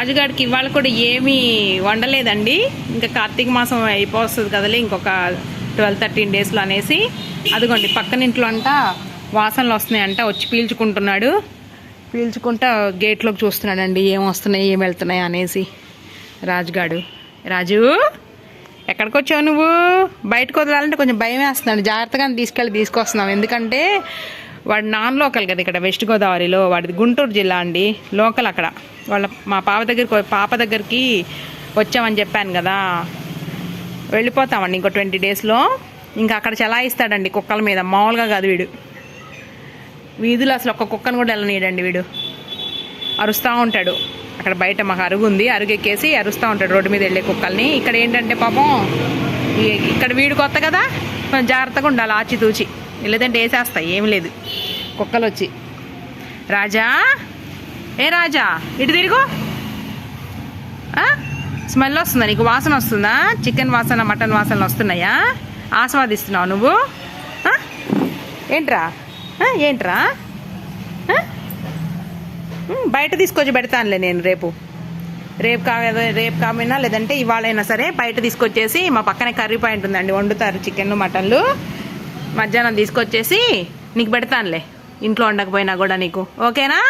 రాజుగారికి ఇవాళ కూడా ఏమీ వండలేదండి. ఇంకా కార్తీక మాసం అయిపోతుంది కదలే ఇంకొక ట్వెల్వ్ థర్టీన్ డేస్లో అనేసి. అదిగోండి పక్కన ఇంట్లో అంట వాసనలు వస్తున్నాయంట వచ్చి పీల్చుకుంటున్నాడు. పీల్చుకుంటా గేట్లోకి చూస్తున్నాడండి ఏం వస్తున్నాయి ఏం వెళ్తున్నాయి అనేసి. రాజుగాడు రాజు ఎక్కడికి వచ్చావు నువ్వు? బయటకు వదలాలంటే కొంచెం భయం వేస్తున్నాడు జాగ్రత్తగా తీసుకెళ్ళి తీసుకొస్తున్నాం ఎందుకంటే వాడు నాన్ లోకల్ కదా ఇక్కడ వెస్ట్ గోదావరిలో వాడిది గుంటూరు జిల్లా అండి. లోకల్ అక్కడ. వాళ్ళ మా పాప దగ్గరికి పాప దగ్గరికి వచ్చామని చెప్పాను కదా. వెళ్ళిపోతామండి ఇంకో ట్వంటీ డేస్లో ఇంకా అక్కడ చలాయిస్తాడండి కుక్కల మీద. మామూలుగా కాదు వీడు. వీధులు అసలు ఒక్క కుక్కను కూడా వెళ్ళనీయడండి వీడు. అరుస్తూ ఉంటాడు. అక్కడ బయట మాకు అరుగు ఉంది. అరుగు ఎక్కేసి అరుస్తూ ఉంటాడు రోడ్డు మీద వెళ్ళే కుక్కల్ని. ఇక్కడ ఏంటంటే పాపం ఇక్కడ వీడు కొత్త కదా. కొంచెం జాగ్రత్తగా ఉండాలి ఆచితూచి. లేదంటే వేసేస్తాయి ఏం లేదు. కుక్కలు వచ్చి రాజా? ఏ రాజా? ఇటు తిరుగు. స్మెల్ వస్తుందా నీకు? వాసన వస్తుందా? చికెన్ వాసన మటన్ వాసనలు వస్తున్నాయా? ఆస్వాదిస్తున్నావు నువ్వు? ఏంట్రా? ఏంట్రా? బయట తీసుకొచ్చి పెడతానులే నేను రేపు. రేపు కా రేపు కామైనా? లేదంటే ఇవాళైనా సరే బయట తీసుకొచ్చేసి మా పక్కనే కర్రీ పాయింట్ ఉందండి వండుతారు చికెన్ మటన్లు. మధ్యాహ్నం తీసుకొచ్చేసి నీకు పెడతానులే. ఇంట్లో ఉండకపోయినా కూడా నీకు. ఓకేనా?